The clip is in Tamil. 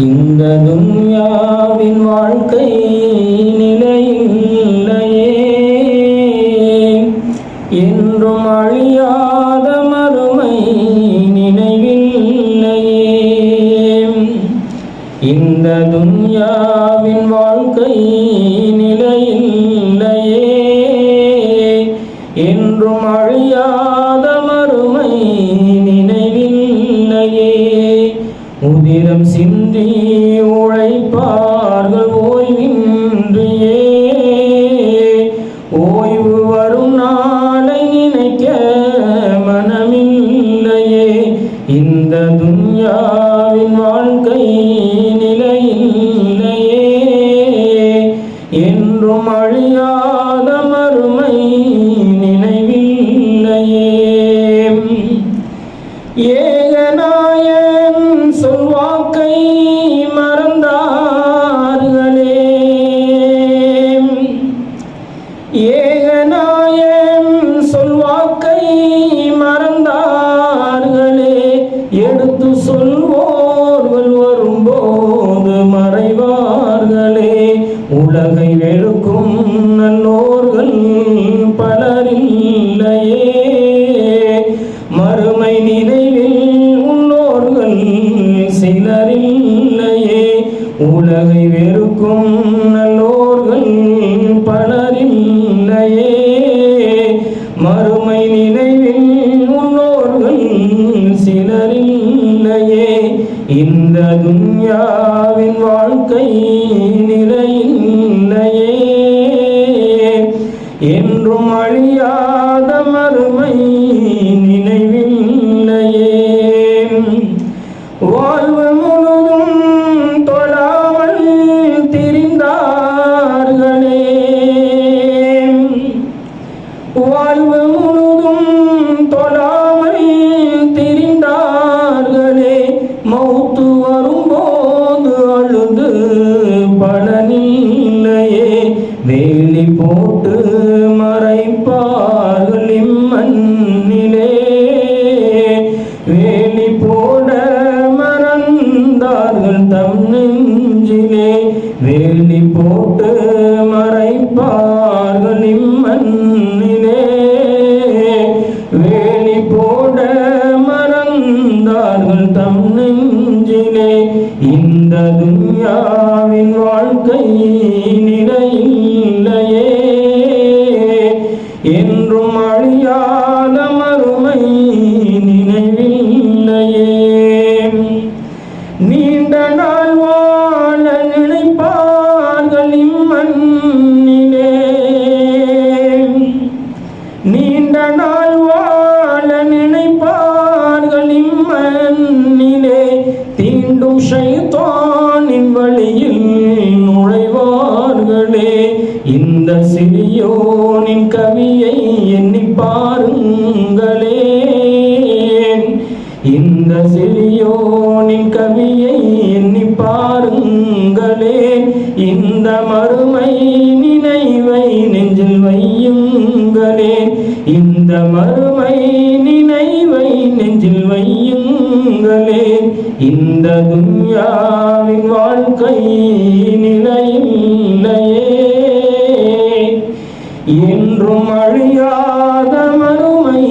இந்த துன்யாவின் வாழ்க்கை நிலையில்லையே. என்றும் அழியாத மறுமை நினைவில்லையே. இந்த துன்யாவின் வாழ்க்கை நிலையில்லையே. என்றும் அழியாத உதிரம் சிந்தி உழைப்பார்கள் ஓய்வின்றியே ஓய்வு வரும் நான் என்னை மறந்தார்களே. ஏகநாயன் உலகை வெறுக்கும் நல்லோர்கள் பலரில்லையே. மறுமை நினைவில் முன்னோர்கள் சிலரில்லையே. இந்த துன்யாவின் வாழ்க்கை நிலையில்லையே. என்றும் அழியாத மறுமை வாழ்வு முழுதும் தொழாமல் திரிந்தார்களே. மௌத்து வரும்போது அழுது பலனில்லையே. வேலி போட்டு மறைப்பார்கள் இம்மண்ணிலே. வேலி போட மறந்தார்கள் தம் நெஞ்சிலே. வேலி போட்டு மறைப்பார்கள் நெஞ்சிலே இந்த துன்யாவின் வாழ்க்கை நிறையில்லையே என்றும் அழியாத மறுமை நினைவில்லையே. நீண்ட நாள் வாழ நினைப்பார்கள் இம்மண்ணிலே. நீண்ட நாள் மீண்டும் ஷைத்தானின் வழியில் நுழைவார்களே. இந்த சிறியோனின் கவியை எண்ணி பாருங்களே. இந்த சிறியோனின் கவியை எண்ணி பாருங்களே. இந்த மறுமை நினைவை நெஞ்சில் வையுங்களே. இந்த மறுமை இந்த துன்யாவின் வாழ்க்கை நிலையில்லையே. என்றும் அழியாத மறுமை